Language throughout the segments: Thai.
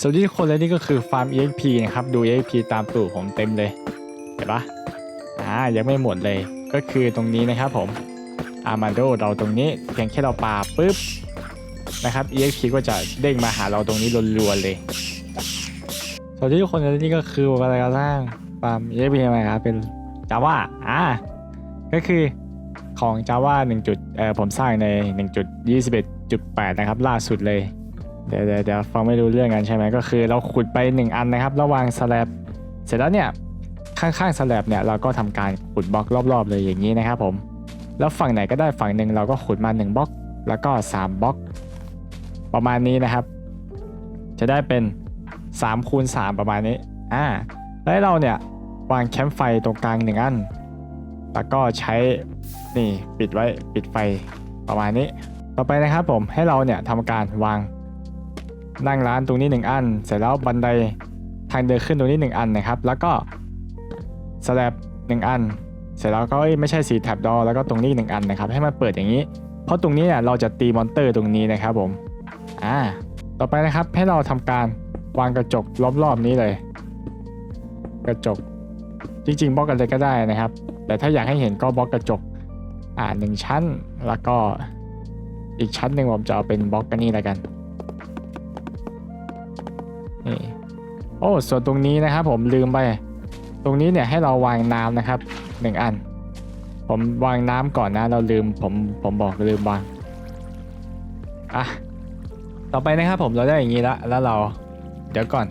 สวัสดีทุกคนและนี่ก็คือฟาร์ม EXP นะครับ ดู EXP ตามตู่ผมเต็มเลย เห็นปะอ่ายังไม่หมดเลยก็คือตรงนี้นะครับผมอามาโดเราตรงนี้เพียงแค่เราปาปุ๊บนะครับ EXP ก็จะเด้งมาหาเราตรงนี้รัวๆเลยสวัสดีทุกคนและนี่ก็คืออะไรกันล่างฟาร์ม EXP อะไรครับเป็น Java อ่าก็คือของ Java 1 จุดเอ่อผมสร้างใน 1.21.8 นะครับ ล่าสุดเลย เดี๋ยวเดี๋ยวฟังไม่รู้เรื่องกันใช่ไหมก็คือ เราขุดไป 1 อันนะครับ ระหว่างสแลบเสร็จแล้วเนี่ยข้างๆสแลบเนี่ยเราก็ทำการขุดบล็อกรอบๆเลยอย่างนี้นะครับผม แล้วฝั่งไหนก็ได้ฝั่งหนึ่งเราก็ขุดมา 1บล็อก แล้วก็ 3บล็อก ประมาณนี้นะครับ จะได้เป็น3คูณ3ประมาณนี้อ่าแล้วเราเนี่ยวางแคมป์ไฟตรงกลางหนึ่งอัน แล้วก็ใช้นี่ปิดไว้ปิดไฟประมาณนี้ ต่อไปนะครับผมให้เราเนี่ยทำการวาง นั่งร้านตรงนี้ 1 อัน เสร็จแล้วบันไดทางเดินขึ้นตรงนี้ 1 อันนะครับ แล้วก็สแลบ1อัน เสร็จแล้วก็เอ้ยไม่ใช่สีแท็บดอแล้วก็ตรงนี้อีกหนึ่งอันนะครับ ให้มันเปิดอย่างนี้ เพราะตรงนี้เนี่ยเราจะตีมอนเตอร์ตรงนี้นะครับผมอ่าต่อไปนะครับให้เราทำการวางกระจกรอบๆนี้เลย กระจกจริงๆบล็อกอะไรก็ได้นะครับ แต่ถ้าอยากให้เห็นก็บล็อกกระจกอ่าหนึ่งชั้นแล้วก็อีกชั้นหนึ่งผมจะเอาเป็นบล็อกกันนี่แล้วกัน นี่โอ้ส่วนตรงนี้นะครับ ผมลืมไป ตรงนี้เนี่ยให้เราวางน้ำนะครับหนึ่งอัน ผมวางน้ำก่อนนะ เราลืมผมผมบอกลืมวางอะต่อไปนะครับผมเราได้อย่างนี้ละแล้วเราเดี๋ยวก่อน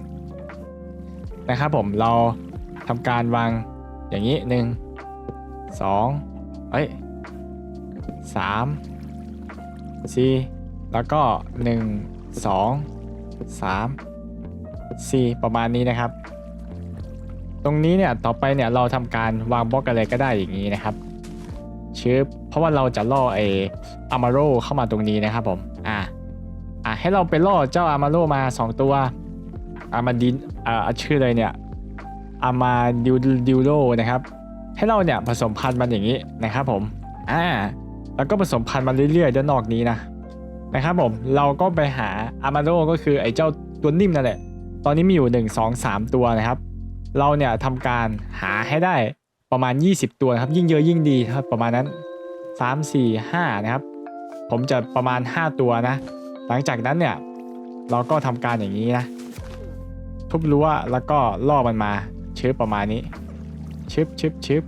นะครับผมเราทำการวางอย่างนี้หนึ่งสองเอ้ยสามสี่แล้วก็หนึ่งสองสาม C ประมาณนี้นะครับ ตรงนี้เนี่ยต่อไปเนี่ยเราทำการวางบล็อกอะไรก็ได้อย่างนี้นะครับชื่อเพราะว่าเราจะล่อไออามาโรเข้ามาตรงนี้นะครับผมอ่าอ่าให้เราไปล่อเจ้าอามาโรมา 2 ตัวอามาดินอ่าชื่ออะไรเนี่ยอามาดิวดิวโรนะครับ ให้เราเนี่ยผสมพันธุ์มันอย่างนี้นะครับผมอ่าแล้วก็ผสมพันธุ์มันเรื่อยๆด้านนอกนี้นะนะครับผมเราก็ไปหาอามาโรก็คือไอเจ้าตัวนิ่มนั่นแหละ ตอนนี้มีอยู่ 1 2 3 ตัวนะครับ เราเนี่ยทำการหาให้ได้ประมาณ 20 ตัวนะครับ ยิ่งเยอะยิ่งดีครับประมาณนั้น 3 4 5 นะครับ ผมจะประมาณ 5 ตัวนะ หลังจากนั้นเนี่ยเราก็ทำการอย่างนี้นะทุบรั้วแล้วก็ล่อมันมาชึบประมาณนี้ชึบชึบชึบ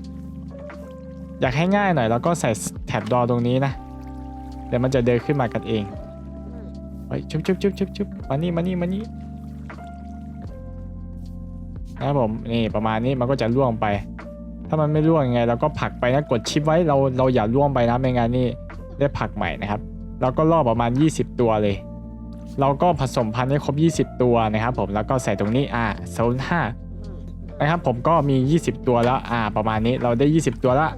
อยากให้ง่ายหน่อยแล้วก็ใส่แท็บดอตรงนี้นะเดี๋ยวมันจะเดินขึ้นมากันเองเฮ้ยชึบชึบชึบชึบชึบมานี่มานี่มานี่ นะครับผมนี่ประมาณนี้มันก็จะล่วงไป ถ้ามันไม่ล่วงยังไงเราก็ผลักไปนะกดชิปไว้เราเราอย่าล่วงไปนะไม่งั้นนี่ได้ผลักใหม่นะครับเราก็ล่อประมาณ 20 ตัวเลย เราก็ผสมพันธุ์ให้ครบ 20 ตัวนะครับ ผมแล้วก็ใส่ตรงนี้อ่าโซนห้านะครับผมก็มี 20 ตัวแล้วอ่าประมาณนี้เราได้ 20 ตัวล้ว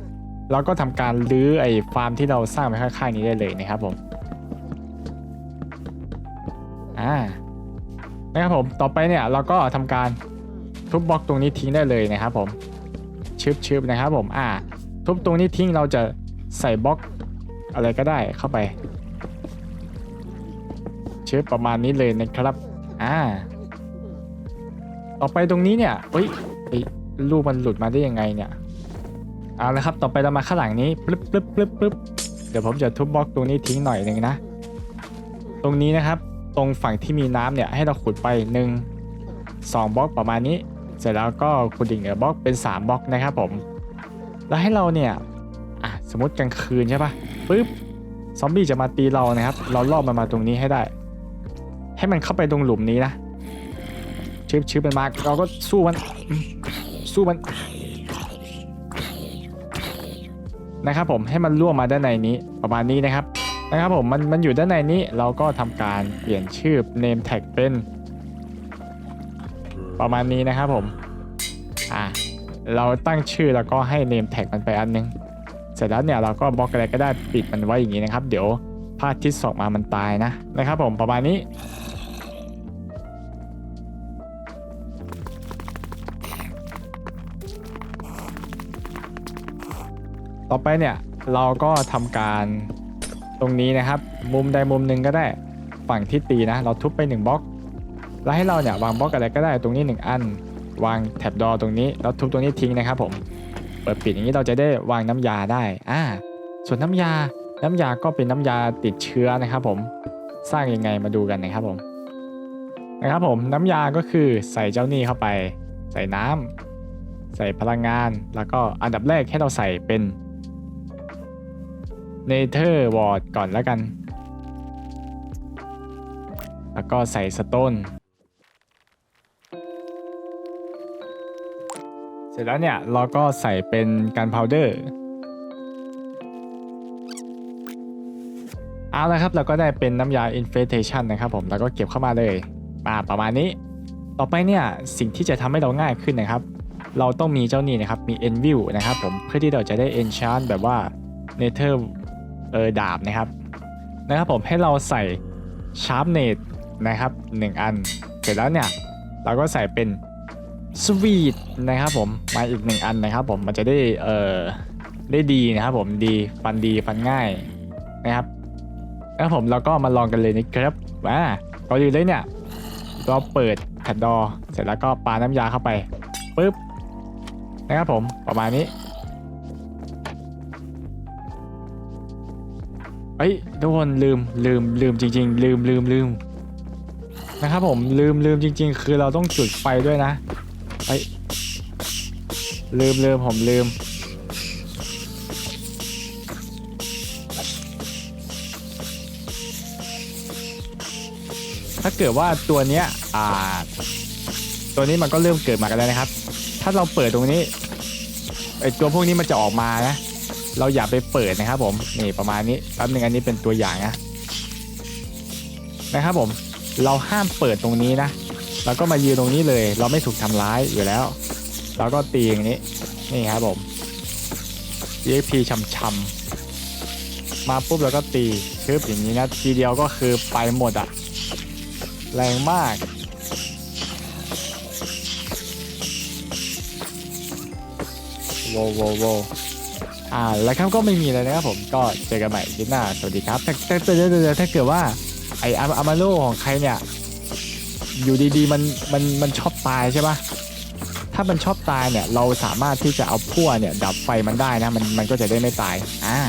เราก็ทำการรื้อไอ้ฟาร์มที่เราสร้างไว้ข้างๆนี้ได้เลยนะครับผมอ่านะครับผมต่อไปเนี่ยเราก็ทำการ ทุบบล็อกตรงนี้ทิ้งได้เลยนะครับผมชึบชึบนะครับผมอ่า ทุบตรงนี้ทิ้งเราจะใส่บล็อกอะไรก็ได้เข้าไปชึบประมาณนี้เลยนะครับอ่าต่อไปตรงนี้เนี่ยเฮ้ยไอ้ลูกมันหลุดมาได้ยังไงเนี่ยเอาละครับต่อไปเรามาข้างหลังนี้ปึ๊บปึ๊บปึ๊บปึ๊บเดี๋ยวผมจะทุบบล็อกตรงนี้ทิ้งหน่อยหนึ่งนะ ตรงนี้นะครับตรงฝั่งที่มีน้ำเนี่ยให้เราขุดไปหนึ่งสองบล็อกประมาณนี้ เสร็จแล้วก็ขุดอีกหนึ่งบล็อกเป็น 3บล็อกนะครับผม แล้วให้เราเนี่ยอะสมมติกลางคืนใช่ปะปุ๊บซอมบี้จะมาตีเรานะครับ เราล่อมันมาตรงนี้ให้ได้ ให้มันเข้าไปตรงหลุมนี้นะชิบชิบมันมาเราก็สู้มัน สู้มัน นะครับผมให้มันล่วงมาด้านในนี้ประมาณนี้นะครับนะครับผมมันมันอยู่ด้านในนี้เราก็ทำการเปลี่ยนชื่อ name tag เป็น ประมาณนี้นะครับผมอ่าเราตั้งชื่อแล้วก็ให้ name tag มันไปอันนึง เสร็จแล้วเนี่ยเราก็บล็อกอะไรก็ได้ปิดมันไว้อย่างนี้นะครับ เดี๋ยวพระอาทิตย์ส่องมามันตายนะนะครับผมประมาณนี้ต่อไปเนี่ยเราก็ทำการตรงนี้นะครับ มุมใดมุมหนึ่งก็ได้ฝั่งที่ตีนะ เราทุบไปหนึ่งบล็อก แล้วให้เราเนี่ยวางบล็อกอะไรก็ได้ตรงนี้หนึ่งอัน วางแท็บดอตรงนี้แล้วทุบตรงนี้ทิ้งนะครับผมเปิดปิดอย่างนี้เราจะได้วางน้ำยาได้อ่าส่วนน้ำยาน้ำยาก็เป็นน้ำยาติดเชื้อนะครับผมสร้างยังไงมาดูกันนะครับผมนะครับผมน้ำยาก็คือใส่เจ้านี่เข้าไป ใส่น้ำใส่พลังงาน แล้วก็อันดับแรกให้เราใส่เป็นเนเธอร์วอร์ดก่อนแล้วกัน แล้วก็ใส่สโตน สร็จแล้วเนี่ยเราก็ใส่เป็นการพาวเดอร์เอาละครับเราก็ได้เป็นน้ำยา infestation นะครับผมแล้วก็เก็บเข้ามาเลยมาประมาณนี้ ต่อไปเนี่ยสิ่งที่จะทำให้เราง่ายขึ้นนะครับ เราต้องมีเจ้านี่นะครับมี enview นะครับผมเพื่อที่เราจะได้ enchant แบบว่า nether เออดาบนะครับนะครับผมให้เราใส่ sharpness นะครับ 1 อัน เสร็จแล้วเนี่ยเราก็ใส่เป็น sweet นะครับผมมาอีกหนึ่งอันนะครับผมมันจะได้เออได้ดีนะครับผมดีฟันดีฟันง่ายนะครับแล้วผมเราก็มาลองกันเลยนะครับว่าก่อนอื่นเลยเนี่ยเราเปิดแผ่นดอเสร็จแล้วก็ปาน้ำยาเข้าไปปุ๊บนะครับผมประมาณนี้เอ้ยทุกคนลืมลืมลืมจริง ๆ ลืมลืมลืมนะครับผมลืมลืมจริง ๆ คือเราต้องจุดไฟด้วยนะ เอ้ยลืมลืมผมลืม ถ้าเกิดว่าตัวเนี้ยอ่า ตัวนี้มันก็เริ่มเกิดมากันแล้วนะครับ ถ้าเราเปิดตรงนี้ไอตัวพวกนี้มันจะออกมานะ เราอย่าไปเปิดนะครับผมนี่ประมาณนี้แป๊บหนึงอันนี้เป็นตัวอย่างนะนะครับผม เราห้ามเปิดตรงนี้นะ เราก็มายืนตรงนี้เลย เราไม่ถูกทำร้ายอยู่แล้ว เราก็ตีอย่างนี้ นี่ครับผม EXP ช้ำๆ มาปุ๊บเราก็ตีชึบอย่างนี้นะ ทีเดียวก็คือไปหมดอะแรงมากโวโวโวอ่า แล้วครับก็ไม่มีอะไรนะครับผม ก็เจอกันใหม่คลิปหน้า สวัสดีครับ แต่แต่แต่ถ้าเกิดว่าไออาอามาโลของใครเนี่ย อยู่ดีๆมันมันมันชอบตายใช่ปะถ้ามันชอบตายเนี่ยเราสามารถที่จะเอาพั่วเนี่ยดับไฟมันได้นะมันมันก็จะได้ไม่ตายอ่า